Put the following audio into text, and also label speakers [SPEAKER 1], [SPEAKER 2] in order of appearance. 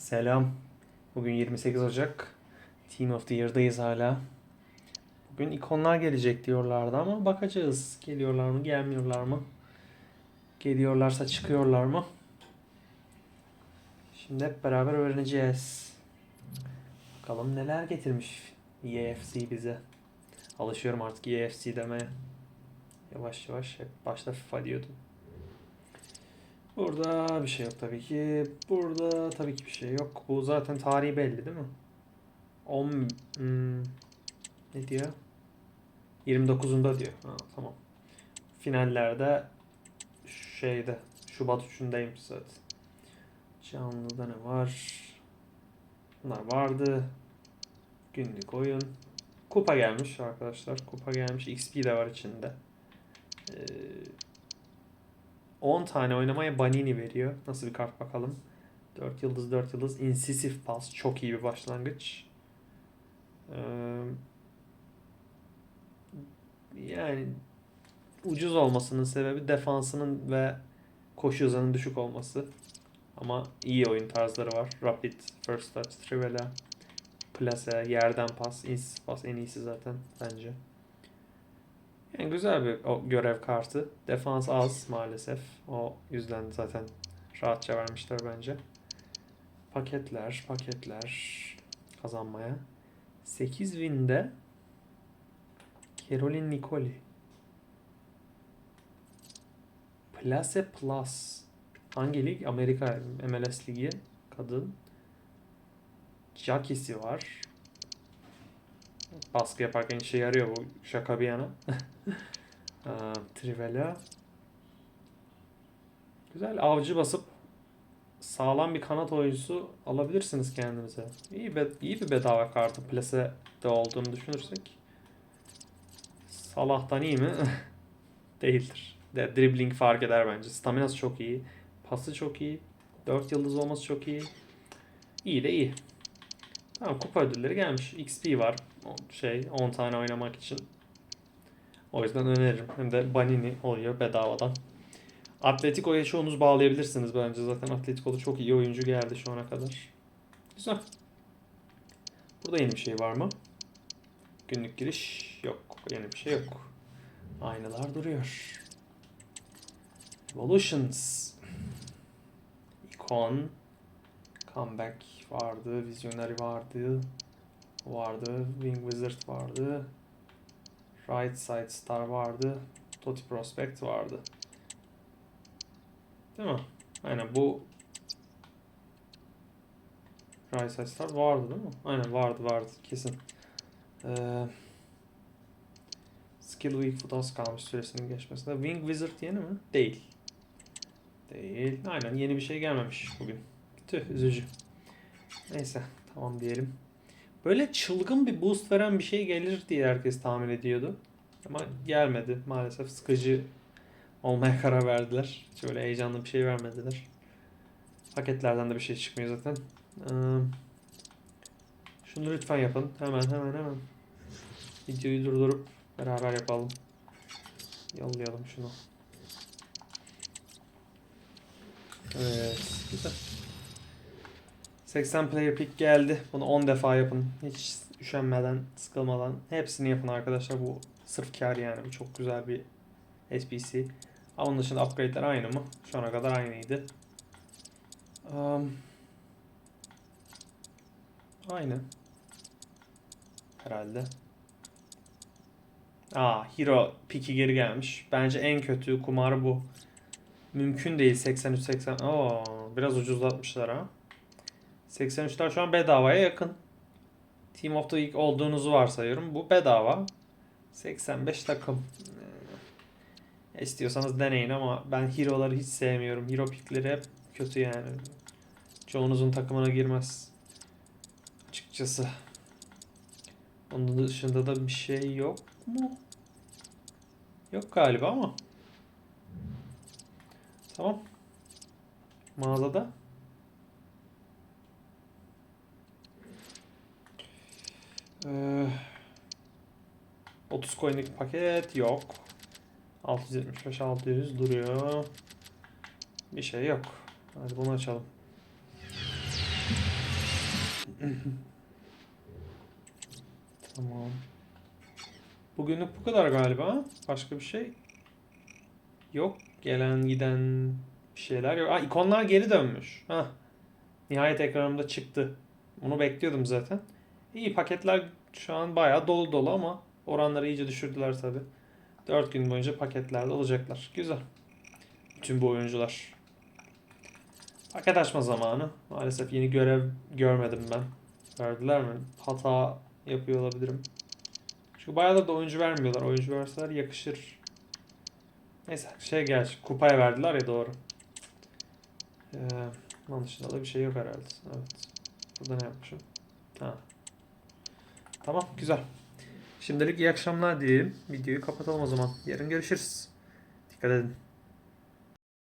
[SPEAKER 1] Selam. Bugün 28 Ocak. Team of the Year'dayız hala. Bugün ikonlar gelecek diyorlardı ama bakacağız. Geliyorlar mı, gelmiyorlar mı? Geliyorlarsa çıkıyorlar mı? Şimdi hep beraber öğreneceğiz. Bakalım neler getirmiş EFC bize. Alışıyorum artık EFC demeye. Yavaş yavaş hep başta FIFA diyordum. Burada bir şey yok tabii ki. Burada tabii ki bir şey yok. Bu zaten tarihi belli değil mi? 10 hmm, ne diyor? 29'unda diyor. Ha, tamam. Finallerde şeyde Şubat 3'ündeymiş zaten. Canlıda ne var? Bunlar vardı. Günlük oyun. Kupa gelmiş arkadaşlar. Kupa gelmiş. XP de var içinde. Ee, 10 tane oynamaya Banini veriyor. Nasıl bir kart bakalım. 4 yıldız 4 yıldız. Incisive Pass. Çok iyi bir başlangıç. Ee, yani ucuz olmasının sebebi defansının ve koşu hızının düşük olması. Ama iyi oyun tarzları var. Rapid, First Touch, Trivela, Plase, yerden pas, Incisive Pass en iyisi zaten bence. Yani güzel bir o görev kartı. Defans az maalesef. O yüzden zaten rahatça vermişler bence. Paketler, paketler kazanmaya. 8 winde Caroline Nicoli. Place Plus. Hangi lig? Amerika MLS ligi. Kadın. Jackie'si var. Baskı yaparken işe yarıyor bu şaka bir yana. Aa, Trivela. Güzel avcı basıp sağlam bir kanat oyuncusu alabilirsiniz kendinize. İyi, be, iyi bir bedava kartı plasede olduğunu düşünürsek. Salah'tan iyi mi? Değildir. De, dribbling fark eder bence. Staminası çok iyi. Pası çok iyi. 4 yıldız olması çok iyi. İyi de iyi. Tamam kupa ödülleri gelmiş. XP var. Şey 10 tane oynamak için. O yüzden öneririm. Hem de Banini oluyor bedavadan. Atletico'ya çoğunuz bağlayabilirsiniz bence. Zaten Atletico'da çok iyi oyuncu geldi şu ana kadar. Güzel. Burada yeni bir şey var mı? Günlük giriş yok. Yeni bir şey yok. Aynalar duruyor. Evolutions. Icon. Comeback vardı. Visionary vardı. Vardı. Wing Wizard vardı. Right Side Star vardı. Toti Prospect vardı. Değil mi? Aynen bu Right Side Star vardı değil mi? Aynen vardı vardı kesin. Ee, Skill Week Foot kalmış süresinin geçmesine. Wing Wizard yeni mi? Değil. Değil. Aynen yeni bir şey gelmemiş bugün. Tüh üzücü. Neyse tamam diyelim. Böyle çılgın bir boost veren bir şey gelir diye herkes tahmin ediyordu. Ama gelmedi maalesef. Sıkıcı olmaya karar verdiler. Hiç öyle heyecanlı bir şey vermediler. Paketlerden de bir şey çıkmıyor zaten. Ee, şunu lütfen yapın. Hemen hemen hemen. Videoyu durdurup beraber yapalım. Yollayalım şunu. Evet. Güzel. 80 player pick geldi. Bunu 10 defa yapın. Hiç üşenmeden, sıkılmadan. Hepsini yapın arkadaşlar. Bu sırf kar yani. Bu çok güzel bir SBC. Ama onun dışında upgrade'ler aynı mı? Şu ana kadar aynıydı. Um, aynı. Herhalde. Aa, Hero pick'i geri gelmiş. Bence en kötü kumar bu. Mümkün değil 83-80. Oo, biraz ucuzlatmışlar ha. 83'ler şu an bedavaya yakın. Team of the Week olduğunuzu varsayıyorum. Bu bedava. 85 takım. Ee, İstiyorsanız deneyin ama ben hero'ları hiç sevmiyorum. Hero pickleri hep kötü yani. Çoğunuzun takımına girmez. Açıkçası. Onun dışında da bir şey yok mu? Yok galiba ama. Tamam. Mağazada. Ee, 30 coin'lik paket yok. 675 600 duruyor. Bir şey yok. Hadi bunu açalım. Tamam. Bugünlük bu kadar galiba. Başka bir şey yok. Gelen giden bir şeyler yok. Aa, ikonlar geri dönmüş. Hah. Nihayet ekranımda çıktı. Bunu bekliyordum zaten. İyi paketler şu an bayağı dolu dolu ama oranları iyice düşürdüler tabi. 4 gün boyunca paketlerde olacaklar. Güzel. Bütün bu oyuncular. Paket açma zamanı. Maalesef yeni görev görmedim ben. Verdiler mi? Hata yapıyor olabilirim. Çünkü bayağıdır da oyuncu vermiyorlar. Oyuncu verseler yakışır. Neyse şey gerçi kupaya verdiler ya doğru. Ee, onun dışında da bir şey yok herhalde. Evet. Burada ne yapmışım? Ha. Tamam güzel. Şimdilik iyi akşamlar diyelim. Videoyu kapatalım o zaman. Yarın görüşürüz. Dikkat edin.